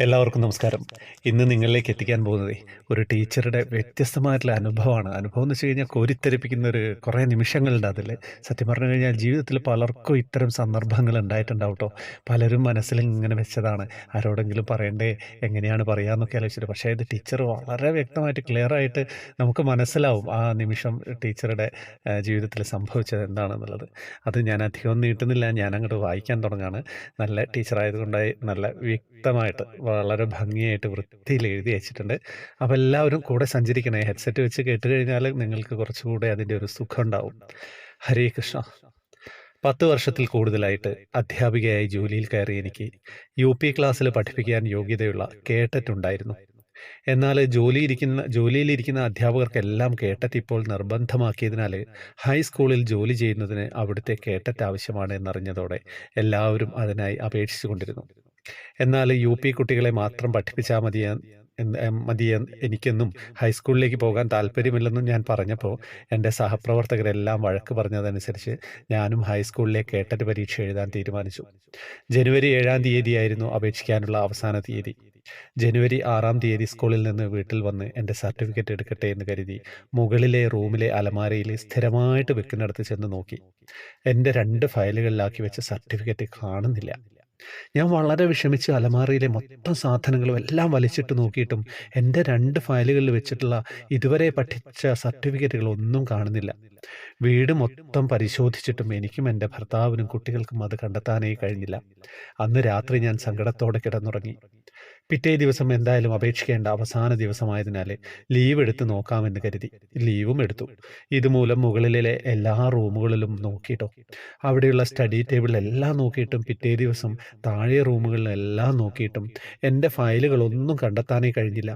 എല്ലാവർക്കും നമസ്കാരം. ഇന്ന് നിങ്ങളിലേക്ക് എത്തിക്കാൻ പോകുന്നത് ഒരു ടീച്ചറുടെ വ്യത്യസ്തമായിട്ടുള്ള അനുഭവമാണ്. അനുഭവം എന്ന് വെച്ച് കഴിഞ്ഞാൽ കോരിത്തെരിപ്പിക്കുന്ന ഒരു കുറേ നിമിഷങ്ങളുണ്ട് അതിൽ സത്യം പറഞ്ഞു കഴിഞ്ഞാൽ ജീവിതത്തിൽ പലർക്കും ഇത്തരം സന്ദർഭങ്ങൾ ഉണ്ടായിട്ടുണ്ടാവും കേട്ടോ പലരും മനസ്സിൽ ഇങ്ങനെ വെച്ചതാണ്. ആരോടെങ്കിലും പറയണ്ടേ? എങ്ങനെയാണ് പറയാമെന്നൊക്കെ ആലോചിച്ചിട്ട്. പക്ഷേ ഇത് ടീച്ചർ വളരെ വ്യക്തമായിട്ട് ക്ലിയർ ആയിട്ട് നമുക്ക് മനസ്സിലാവും ആ നിമിഷം ടീച്ചറുടെ ജീവിതത്തിൽ സംഭവിച്ചത് എന്താണെന്നുള്ളത്. അത് ഞാൻ അധികം നീട്ടുന്നില്ല. ഞാൻ അങ്ങോട്ട് വായിക്കാൻ തുടങ്ങാണ്. നല്ല ടീച്ചറായതുകൊണ്ടായി നല്ല വ്യക്തമായിട്ട് വളരെ ഭംഗിയായിട്ട് വൃത്തിയിൽ എഴുതി വെച്ചിട്ടുണ്ട്. അപ്പോൾ എല്ലാവരും കൂടെ സഞ്ചരിക്കണേ. ഹെഡ്സെറ്റ് വെച്ച് കേട്ട് കഴിഞ്ഞാൽ നിങ്ങൾക്ക് കുറച്ചുകൂടെ അതിന്റെ ഒരു സുഖം ഉണ്ടാവും. ഹരേ കൃഷ്ണ. പത്ത് വർഷത്തിൽ കൂടുതലായിട്ട് അധ്യാപികയായി ജോലിയിൽ കയറി എനിക്ക് യു പി ക്ലാസ്സിൽ പഠിപ്പിക്കാൻ യോഗ്യതയുള്ള കേട്ടറ്റുണ്ടായിരുന്നു എന്നാൽ ജോലിയിരിക്കുന്ന ജോലിയിലിരിക്കുന്ന അധ്യാപകർക്കെല്ലാം കേട്ടറ്റ് ഇപ്പോൾ നിർബന്ധമാക്കിയതിനാൽ ഹൈസ്കൂളിൽ ജോലി ചെയ്യുന്നതിന് അവിടുത്തെ കേട്ടറ്റ് ആവശ്യമാണ് എന്നറിഞ്ഞതോടെ എല്ലാവരും അതിനായി അപേക്ഷിച്ചു കൊണ്ടിരുന്നു എന്നാൽ യു പി കുട്ടികളെ മാത്രം പഠിപ്പിച്ചാൽ മതിയ മതി എനിക്കെന്നും ഹൈസ്കൂളിലേക്ക് പോകാൻ താല്പര്യമില്ലെന്നും ഞാൻ പറഞ്ഞപ്പോൾ എന്റെ സഹപ്രവർത്തകരെല്ലാം വഴക്ക് പറഞ്ഞതനുസരിച്ച് ഞാനും ഹൈസ്കൂളിലെ കേട്ടറ്റ് പരീക്ഷ എഴുതാൻ തീരുമാനിച്ചു. ജനുവരി ഏഴാം തീയതിയായിരുന്നു അപേക്ഷിക്കാനുള്ള അവസാന തീയതി. ജനുവരി ആറാം തീയതി സ്കൂളിൽ നിന്ന് വീട്ടിൽ വന്ന് എന്റെ സർട്ടിഫിക്കറ്റ് എടുക്കട്ടെ എന്ന് കരുതി മുകളിലെ റൂമിലെ അലമാരയിൽ സ്ഥിരമായിട്ട് വെക്കുന്നിടത്ത് ചെന്ന് നോക്കി. എന്റെ രണ്ട് ഫയലുകളിലാക്കി വെച്ച സർട്ടിഫിക്കറ്റ് കാണുന്നില്ല. ഞാൻ വളരെ വിഷമിച്ച് അലമാറിയിലെ മൊത്തം സാധനങ്ങളും എല്ലാം വലിച്ചിട്ട് നോക്കിയിട്ടും എന്റെ രണ്ട് ഫയലുകളിൽ വെച്ചിട്ടുള്ള ഇതുവരെ പഠിച്ച സർട്ടിഫിക്കറ്റുകൾ ഒന്നും കാണുന്നില്ല. വീട് മൊത്തം പരിശോധിച്ചിട്ടും എനിക്കും എന്റെ ഭർത്താവിനും കുട്ടികൾക്കും അത് കണ്ടെത്താനേ കഴിഞ്ഞില്ല. അന്ന് രാത്രി ഞാൻ സങ്കടത്തോടെ കിടന്നുറങ്ങി. പിറ്റേ ദിവസം എന്തായാലും അപേക്ഷിക്കേണ്ട അവസാന ദിവസമായതിനാൽ ലീവ് എടുത്ത് നോക്കാമെന്ന് കരുതി. ലീവും എടുത്തു. ഇതുമൂലം മുകളിലെ എല്ലാ റൂമുകളിലും നോക്കിയിട്ടോ അവിടെയുള്ള സ്റ്റഡി ടേബിളിലെല്ലാം നോക്കിയിട്ടും പിറ്റേ ദിവസം താഴെ റൂമുകളിലെല്ലാം നോക്കിയിട്ടും എന്റെ ഫയലുകളൊന്നും കണ്ടെത്താനേ കഴിഞ്ഞില്ല.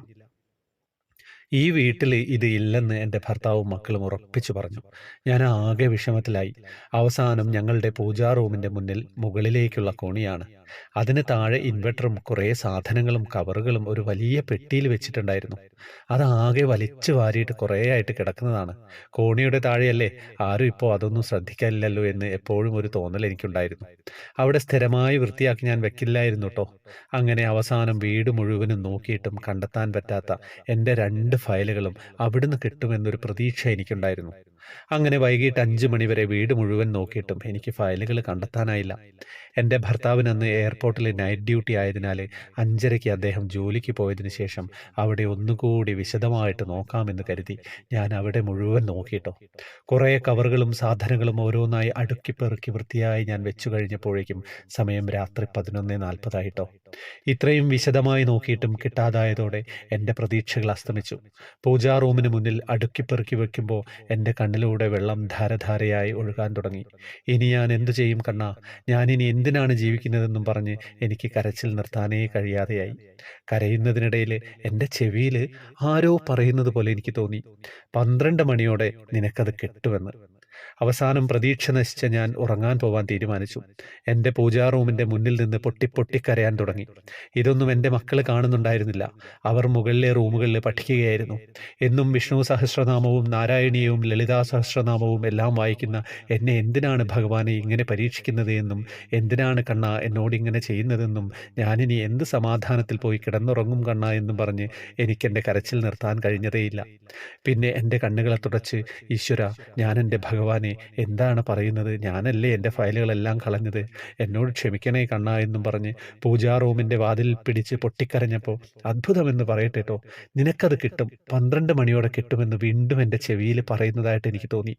ഈ വീട്ടിൽ ഇത് ഇല്ലെന്ന് എന്റെ ഭർത്താവും മക്കളും ഉറപ്പിച്ചു പറഞ്ഞു. ഞാൻ ആകെ വിഷമത്തിലായി. അവസാനം ഞങ്ങളുടെ പൂജാ റൂമിന്റെ മുന്നിൽ മുകളിലേക്കുള്ള കോണിയാണ്. അതിന് താഴെ ഇൻവെർട്ടറും കുറേ സാധനങ്ങളും കവറുകളും ഒരു വലിയ പെട്ടിയിൽ വെച്ചിട്ടുണ്ടായിരുന്നു. അതാകെ വലിച്ചു വാരിയിട്ട് കുറേ ആയിട്ട് കിടക്കുന്നതാണ്. കോണിയുടെ താഴെയല്ലേ? ആരും ഇപ്പോൾ അതൊന്നും ശ്രദ്ധിക്കാനില്ലല്ലോ എന്ന് എപ്പോഴും ഒരു തോന്നൽ എനിക്കുണ്ടായിരുന്നു. അവിടെ സ്ഥിരമായി വൃത്തിയാക്കി ഞാൻ വെക്കില്ലായിരുന്നു കേട്ടോ അങ്ങനെ അവസാനം വീട് മുഴുവനും നോക്കിയിട്ടും കണ്ടെത്താൻ പറ്റാത്ത എന്റെ രണ്ട് ഫയലുകളും അവിടുന്ന് കിട്ടുമെന്നൊരു പ്രതീക്ഷ എനിക്കുണ്ടായിരുന്നു. അങ്ങനെ വൈകിട്ട് അഞ്ച് മണിവരെ വീട് മുഴുവൻ നോക്കിയിട്ടും എനിക്ക് ഫയലുകൾ കണ്ടെത്താനായില്ല. എന്റെ ഭർത്താവിന് അന്ന് എയർപോർട്ടിൽ നൈറ്റ് ഡ്യൂട്ടി ആയതിനാൽ അഞ്ചരയ്ക്ക് അദ്ദേഹം ജോലിക്ക് പോയതിന് ശേഷം അവിടെ ഒന്നുകൂടി വിശദമായിട്ട് നോക്കാമെന്ന് കരുതി ഞാൻ അവിടെ മുഴുവൻ നോക്കിയിട്ടോ. കുറേ കവറുകളും സാധനങ്ങളും ഓരോന്നായി അടുക്കി പെറുക്കി വൃത്തിയായി ഞാൻ വെച്ചു കഴിഞ്ഞപ്പോഴേക്കും സമയം രാത്രി പതിനൊന്ന് നാൽപ്പതായിട്ടോ. ഇത്രയും വിശദമായി നോക്കിയിട്ടും കിട്ടാതായതോടെ എന്റെ പ്രതീക്ഷകൾ അസ്തമിച്ചു. പൂജാ റൂമിന് മുന്നിൽ അടുക്കി പെറുക്കി വെക്കുമ്പോൾ എന്റെ കണ്ണിലൂടെ വെള്ളം ധാരധാരയായി ഒഴുകാൻ തുടങ്ങി. ഇനി ഞാൻ എന്തു ചെയ്യും കണ്ണ? ഞാനിനി എന്തിനാണ് ജീവിക്കുന്നതെന്നും പറഞ്ഞ് എനിക്ക് കരച്ചിൽ നിർത്താനേ കഴിയാതെയായി. കരയുന്നതിനിടയിൽ എന്റെ ചെവിയിൽ ആരോ പറയുന്നത് പോലെ എനിക്ക് തോന്നി. പന്ത്രണ്ട് മണിയോടെ നിനക്കത് കിട്ടുമെന്ന് അവസാനം പ്രതീക്ഷ നശിച്ച ഞാൻ ഉറങ്ങാൻ പോവാൻ തീരുമാനിച്ചു. എന്റെ പൂജാ റൂമിന്റെ മുന്നിൽ നിന്ന് പൊട്ടി പൊട്ടിക്കരയാൻ തുടങ്ങി. ഇതൊന്നും എന്റെ മക്കൾ കാണുന്നുണ്ടായിരുന്നില്ല. അവർ മുകളിലെ റൂമുകളിൽ പഠിക്കുകയായിരുന്നു. എന്നും വിഷ്ണു സഹസ്രനാമവും നാരായണീയവും ലളിതാ സഹസ്രനാമവും എല്ലാം വായിക്കുന്ന എന്നെ എന്തിനാണ് ഭഗവാനെ ഇങ്ങനെ പരീക്ഷിക്കുന്നത് എന്നും എന്തിനാണ് കണ്ണ എന്നോട് ഇങ്ങനെ ചെയ്യുന്നതെന്നും ഞാനിനി എന്ത് സമാധാനത്തിൽ പോയി കിടന്നുറങ്ങും കണ്ണ എന്നും പറഞ്ഞ് എനിക്കെന്റെ കരച്ചിൽ നിർത്താൻ കഴിഞ്ഞതേയില്ല. പിന്നെ എന്റെ കണ്ണുകളെ തുടച്ച് ഈശ്വര ഞാൻ എന്റെ ഭഗവാനെ എന്താണ് പറയുന്നത്? ഞാനല്ലേ എന്റെ ഫയലുകളെല്ലാം കളഞ്ഞത്? എന്നോട് ക്ഷമിക്കണേ കണ്ണ എന്നും പറഞ്ഞ് പൂജാ റൂമിന്റെ വാതിൽ പിടിച്ച് പൊട്ടിക്കരഞ്ഞപ്പോൾ അത്ഭുതമെന്ന് പറയട്ടെ കേട്ടോ നിനക്കത് കിട്ടും. പന്ത്രണ്ട് മണിയോടെ കിട്ടുമെന്ന് വീണ്ടും എന്റെ ചെവിയിൽ പറയുന്നതായിട്ട് എനിക്ക് തോന്നി.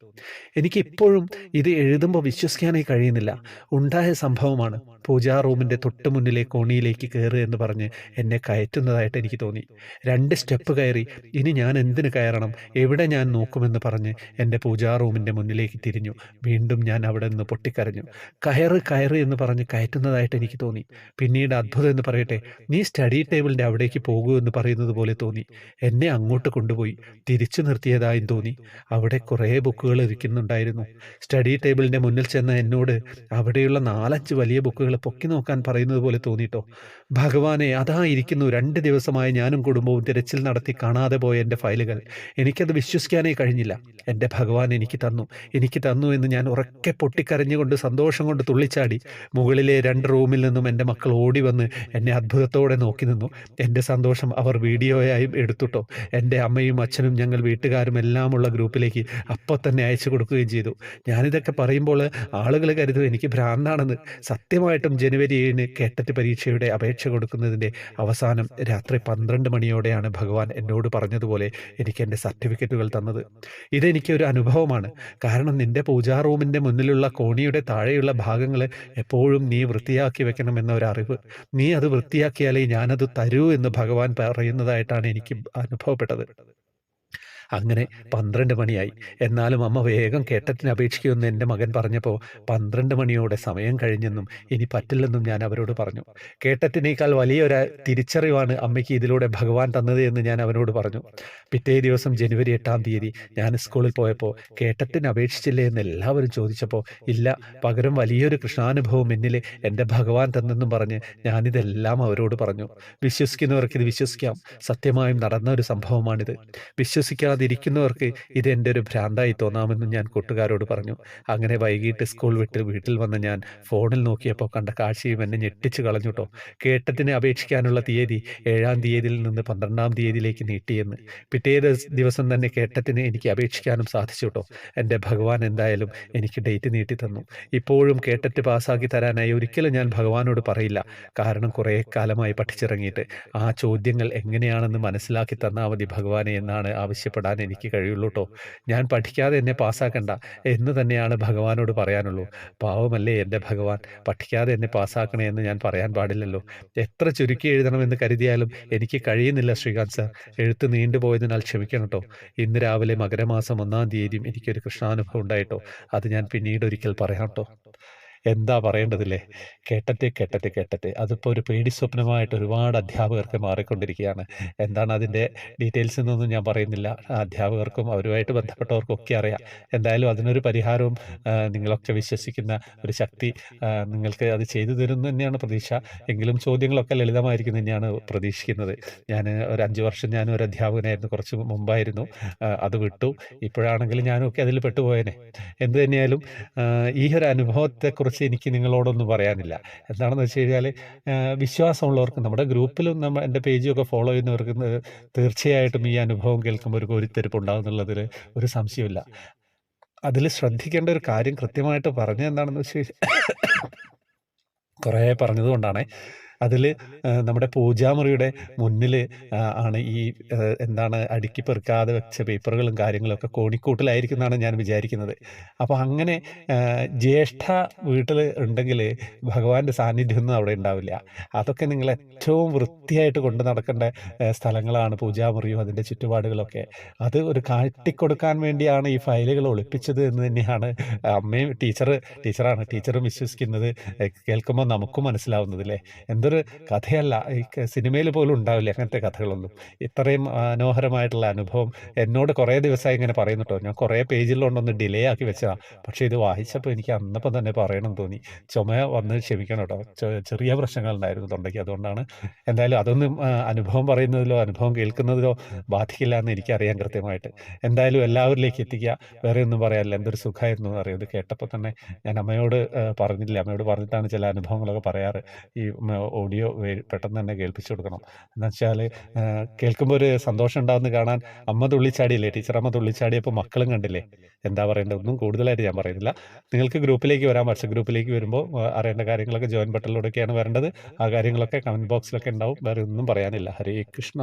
എനിക്ക് ഇപ്പോഴും ഇത് എഴുതുമ്പോൾ വിശ്വസിക്കാനേ കഴിയുന്നില്ല. ഉണ്ടായ സംഭവമാണ് പൂജാ റൂമിന്റെ തൊട്ട് മുന്നിലെ കോണിയിലേക്ക് കയറുക എന്ന് പറഞ്ഞ് എന്നെ കയറ്റുന്നതായിട്ട് എനിക്ക് തോന്നി. രണ്ട് സ്റ്റെപ്പ് കയറി ഇനി ഞാൻ എന്തിന് കയറണം? എവിടെ ഞാൻ നോക്കുമെന്ന് പറഞ്ഞ് എന്റെ പൂജാ റൂമിന്റെ മുന്നിലേക്ക് തിരിഞ്ഞു. വീണ്ടും ഞാൻ അവിടെ നിന്ന് പൊട്ടിക്കരഞ്ഞു. കയറ് കയറ് എന്ന് പറഞ്ഞ് കയറ്റുന്നതായിട്ട് എനിക്ക് തോന്നി. പിന്നീട് അത്ഭുതം എന്ന് പറയട്ടെ നീ സ്റ്റഡി ടേബിളിന്റെ അവിടേക്ക് പോകൂ എന്ന് പറയുന്നത് പോലെ തോന്നി. എന്നെ അങ്ങോട്ട് കൊണ്ടുപോയി. തിരിച്ചു നിർത്തിയതായും തോന്നി. അവിടെ കുറേ ബുക്കുകൾ ഇരിക്കുന്നുണ്ടായിരുന്നു. സ്റ്റഡി ടേബിളിന്റെ മുന്നിൽ ചെന്ന എന്നോട് അവിടെയുള്ള നാലഞ്ച് വലിയ ബുക്കുകൾ പൊക്കി നോക്കാൻ പറയുന്നത് പോലെ തോന്നിയിട്ടോ ഭഗവാനെ അതാ ഇരിക്കുന്നു. രണ്ട് ദിവസമായി ഞാനും കുടുംബവും തിരച്ചിൽ നടത്തി കാണാതെ പോയ എന്റെ ഫയലുകൾ. എനിക്കത് വിശ്വസിക്കാനേ കഴിഞ്ഞില്ല. എന്റെ ഭഗവാൻ എനിക്ക് തന്നു. എനിക്ക് തന്നു എന്ന് ഞാൻ ഉറക്കെ പൊട്ടിക്കരഞ്ഞുകൊണ്ട് സന്തോഷം കൊണ്ട് തുള്ളിച്ചാടി. മുകളിലെ രണ്ട് റൂമിൽ നിന്നും എന്റെ മക്കൾ ഓടി വന്ന് എന്നെ അത്ഭുതത്തോടെ നോക്കി നിന്നു. എന്റെ സന്തോഷം അവർ വീഡിയോയായും എടുത്തുട്ടോ. എന്റെ അമ്മയും അച്ഛനും ഞങ്ങൾ വീട്ടുകാരും എല്ലാം ഉള്ള ഗ്രൂപ്പിലേക്ക് അപ്പോൾ തന്നെ അയച്ചു കൊടുക്കുകയും ചെയ്തു. ഞാനിതൊക്കെ പറയുമ്പോൾ ആളുകൾ കരുതും എനിക്ക് ഭ്രാന്താണെന്ന്. സത്യമായിട്ടും ജനുവരി ഏഴിന് കേട്ടറ്റ് പരീക്ഷയുടെ അപേക്ഷ കൊടുക്കുന്നതിന്റെ അവസാനം രാത്രി പന്ത്രണ്ട് മണിയോടെയാണ് ഭഗവാൻ എന്നോട് പറഞ്ഞതുപോലെ എനിക്ക് എന്റെ സർട്ടിഫിക്കറ്റുകൾ തന്നത്. ഇതെനിക്ക് ഒരു അനുഭവമാണ്. കാരണം നിന്റെ പൂജാ റൂമിന്റെ മുന്നിലുള്ള കോണിയുടെ താഴെയുള്ള ഭാഗങ്ങൾ എപ്പോഴും നീ വൃത്തിയാക്കി വെക്കണം എന്ന ഒരു അറിവ് നീ അത് വൃത്തിയാക്കിയാലേ ഞാനത് തരൂ എന്ന് ഭഗവാൻ പറയുന്നതായിട്ടാണ് എനിക്ക് അനുഭവപ്പെട്ടത്. അങ്ങനെ പന്ത്രണ്ട് മണിയായി. എന്നാലും അമ്മ വേഗം കേട്ടത്തിന് അപേക്ഷിക്കുമെന്ന് എന്റെ മകൻ പറഞ്ഞപ്പോൾ പന്ത്രണ്ട് മണിയോടെ സമയം കഴിഞ്ഞെന്നും ഇനി പറ്റില്ലെന്നും ഞാൻ അവരോട് പറഞ്ഞു. കേട്ടറ്റിനേക്കാൾ വലിയൊരു തിരിച്ചറിവാണ് അമ്മയ്ക്ക് ഇതിലൂടെ ഭഗവാൻ തന്നത് എന്ന് ഞാൻ അവനോട് പറഞ്ഞു. പിറ്റേ ദിവസം ജനുവരി എട്ടാം തീയതി ഞാൻ സ്കൂളിൽ പോയപ്പോൾ കേട്ടത്തിന് അപേക്ഷിച്ചില്ലേ എന്ന് എല്ലാവരും ചോദിച്ചപ്പോൾ ഇല്ല പകരം വലിയൊരു കൃഷ്ണാനുഭവം എന്നിൽ എന്റെ ഭഗവാൻ തന്നെന്നും പറഞ്ഞ് ഞാനിതെല്ലാം അവരോട് പറഞ്ഞു. വിശ്വസിക്കുന്നവർക്ക് ഇത് വിശ്വസിക്കാം. സത്യമായും നടന്ന ഒരു സംഭവമാണിത്. വിശ്വസിക്കാതെ ഇരിക്കുന്നവർക്ക് ഇത് എന്റെ ഒരു ഭ്രാന്തായി തോന്നാമെന്ന് ഞാൻ കൂട്ടുകാരോട് പറഞ്ഞു. അങ്ങനെ വൈകിട്ട് സ്കൂൾ വിട്ട് വീട്ടിൽ വന്ന് ഞാൻ ഫോണിൽ നോക്കിയപ്പോൾ കണ്ട കാഴ്ചയും എന്നെ ഞെട്ടിച്ചു കളഞ്ഞുട്ടോ കേട്ടത്തിന് അപേക്ഷിക്കാനുള്ള തീയതി ഏഴാം തീയതിയിൽ നിന്ന് പന്ത്രണ്ടാം തീയതിയിലേക്ക് നീട്ടിയെന്ന്. പിറ്റേ ദിവസം തന്നെ കേട്ടത്തിന് എനിക്ക് അപേക്ഷിക്കാനും സാധിച്ചു കേട്ടോ എന്റെ ഭഗവാൻ എന്തായാലും എനിക്ക് ഡേറ്റ് നീട്ടി തന്നു. ഇപ്പോഴും കേട്ടറ്റ് പാസ്സാക്കി തരാനായി ഒരിക്കലും ഞാൻ ഭഗവാനോട് പറയില്ല. കാരണം കുറേ കാലമായി പഠിച്ചിറങ്ങിയിട്ട്. ആ ചോദ്യങ്ങൾ എങ്ങനെയാണെന്ന് മനസ്സിലാക്കി തന്നാൽ മതി ഭഗവാനെ എന്നാണ് ആവശ്യപ്പെടാൻ നേടാൻ എനിക്ക് കഴിയുള്ളൂ കേട്ടോ ഞാൻ പഠിക്കാതെ എന്നെ പാസ്സാക്കണ്ട എന്ന് തന്നെയാണ് ഭഗവാനോട് പറയാനുള്ളൂ. പാവമല്ലേ എന്റെ ഭഗവാൻ? പഠിക്കാതെ എന്നെ പാസ്സാക്കണേ എന്ന് ഞാൻ പറയാൻ പാടില്ലല്ലോ. എത്ര ചുരുക്കി എഴുതണമെന്ന് കരുതിയാലും എനിക്ക് കഴിയുന്നില്ല ശ്രീകാന്ത് സാർ. എഴുത്ത് നീണ്ടുപോയതിനാൽ ക്ഷമിക്കണം കേട്ടോ ഇന്ന് രാവിലെ മകരമാസം ഒന്നാം തീയതിയും എനിക്കൊരു കൃഷ്ണാനുഭവം ഉണ്ടായിട്ടോ അത് ഞാൻ പിന്നീട് ഒരിക്കൽ പറയാം കേട്ടോ എന്താ പറയേണ്ടതില്ലേ? കേട്ടത്തെ കേട്ടത്തെ കേട്ടത്തെ അതിപ്പോൾ ഒരു പേടി സ്വപ്നമായിട്ട് ഒരുപാട് അധ്യാപകർക്ക് മാറിക്കൊണ്ടിരിക്കുകയാണ്. എന്താണ് അതിന്റെ ഡീറ്റെയിൽസ് എന്നൊന്നും ഞാൻ പറയുന്നില്ല. അധ്യാപകർക്കും അവരുമായിട്ട് ബന്ധപ്പെട്ടവർക്കും ഒക്കെ അറിയാം. എന്തായാലും അതിനൊരു പരിഹാരവും നിങ്ങളൊക്കെ വിശ്വസിക്കുന്ന ഒരു ശക്തി നിങ്ങൾക്ക് അത് ചെയ്തു തരുന്നു തന്നെയാണ് പ്രതീക്ഷ. എങ്കിലും ചോദ്യങ്ങളൊക്കെ ലളിതമായിരിക്കും തന്നെയാണ് പ്രതീക്ഷിക്കുന്നത്. ഞാൻ ഒരു അഞ്ച് വർഷം ഞാൻ ഒരു അധ്യാപകനായിരുന്നു. കുറച്ച് മുമ്പായിരുന്നു. അത് വിട്ടു. ഇപ്പോഴാണെങ്കിലും ഞാനൊക്കെ അതിൽ പെട്ടുപോയനെ. എന്ത് തന്നെയായാലും ഈ ഒരു അനുഭവത്തെക്കുറിച്ച് കുറിച്ച് എനിക്ക് നിങ്ങളോടൊന്നും പറയാനില്ല. എന്താണെന്ന് വെച്ച് കഴിഞ്ഞാൽ വിശ്വാസമുള്ളവർക്ക് നമ്മുടെ ഗ്രൂപ്പിലും നമ്മൾ എന്റെ പേജുമൊക്കെ ഫോളോ ചെയ്യുന്നവർക്ക് തീർച്ചയായിട്ടും ഈ അനുഭവം കേൾക്കുമ്പോൾ ഒരു കോരിത്തെരുപ്പ് ഉണ്ടാകുന്നുള്ളതിൽ ഒരു സംശയമില്ല അതിൽ ശ്രദ്ധിക്കേണ്ട ഒരു കാര്യം കൃത്യമായിട്ട് പറഞ്ഞത് എന്താണെന്ന് വെച്ച് കുറേ പറഞ്ഞതുകൊണ്ടാണ് അതിൽ നമ്മുടെ പൂജാമുറിയുടെ മുന്നിൽ ആണ് ഈ എന്താണ് അടുക്കി പെറുക്കാതെ വെച്ച പേപ്പറുകളും കാര്യങ്ങളൊക്കെ കോണിക്കൂട്ടിലായിരിക്കുന്നതാണ് ഞാൻ വിചാരിക്കുന്നത്. അപ്പോൾ അങ്ങനെ ജ്യേഷ്ഠ വീട്ടിൽ ഉണ്ടെങ്കിൽ ഭഗവാന്റെ സാന്നിധ്യമൊന്നും അവിടെ ഉണ്ടാവില്ല. അതൊക്കെ നിങ്ങൾ ഏറ്റവും വൃത്തിയായിട്ട് കൊണ്ട് നടക്കേണ്ട സ്ഥലങ്ങളാണ് പൂജാമുറിയും അതിന്റെ ചുറ്റുപാടുകളൊക്കെ. അത് ഒരു കാട്ടിക്കൊടുക്കാൻ വേണ്ടിയാണ് ഈ ഫയലുകൾ ഒളിപ്പിച്ചത് എന്ന് തന്നെയാണ് അമ്മയും ടീച്ചർ ടീച്ചറാണ് ടീച്ചറും വിശ്വസിക്കുന്നത്. കേൾക്കുമ്പോൾ നമുക്കും മനസ്സിലാവുന്നതില്ലേ? എന്തൊരു അതൊരു കഥയല്ല. ഈ സിനിമയിൽ പോലും ഉണ്ടാവില്ല അങ്ങനത്തെ കഥകളൊന്നും. ഇത്രയും മനോഹരമായിട്ടുള്ള അനുഭവം എന്നോട് കുറേ ദിവസമായി ഇങ്ങനെ പറയുന്നു കേട്ടോ ഞാൻ കുറേ പേജിലുണ്ടൊന്ന് ഡിലേ ആക്കി വെച്ചതാണ് പക്ഷേ ഇത് വായിച്ചപ്പോൾ എനിക്ക് അന്നപ്പം തന്നെ പറയണം തോന്നി. ചുമ വന്ന് ക്ഷമിക്കണം കേട്ടോ ചെറിയ പ്രശ്നങ്ങളുണ്ടായിരുന്നു തൊണ്ടയ്ക്ക്. അതുകൊണ്ടാണ് എന്തായാലും അതൊന്നും അനുഭവം പറയുന്നതിലോ അനുഭവം കേൾക്കുന്നതിലോ ബാധിക്കില്ല എന്ന് എനിക്കറിയാം കൃത്യമായിട്ട്. എന്തായാലും എല്ലാവരിലേക്ക് എത്തിക്കുക. വേറെ ഒന്നും പറയാനില്ല. എന്തൊരു സുഖമായിരുന്നു അറിയാം. ഇത് കേട്ടപ്പോൾ തന്നെ ഞാൻ അമ്മയോട് പറഞ്ഞില്ല അമ്മയോട് പറഞ്ഞിട്ടാണ് ചില അനുഭവങ്ങളൊക്കെ പറയാറ്. ഈ ഓഡിയോ പെട്ടെന്ന് തന്നെ കേൾപ്പിച്ചു കൊടുക്കണം. എന്നുവെച്ചാൽ കേൾക്കുമ്പോൾ ഒരു സന്തോഷം ഉണ്ടാകുന്ന കാണാൻ അമ്മ തുള്ളിച്ചാടിയില്ലേ? ടീച്ചർ അമ്മ തുള്ളിച്ചാടിയപ്പോൾ മക്കളും കണ്ടില്ലേ? എന്താ പറയേണ്ടത്? ഒന്നും കൂടുതലായിട്ട് ഞാൻ പറയുന്നില്ല. നിങ്ങൾക്ക് ഗ്രൂപ്പിലേക്ക് വരാം. വാട്സപ്പ് ഗ്രൂപ്പിലേക്ക് വരുമ്പോൾ അറിയേണ്ട കാര്യങ്ങളൊക്കെ ജോയിൻ ബട്ടണിലൂടെയൊക്കെയാണ് വരേണ്ടത്. ആ കാര്യങ്ങളൊക്കെ കമന്റ് ബോക്സിലൊക്കെ ഉണ്ടാവും. വേറെ ഒന്നും പറയാനില്ല. ഹരേ കൃഷ്ണ.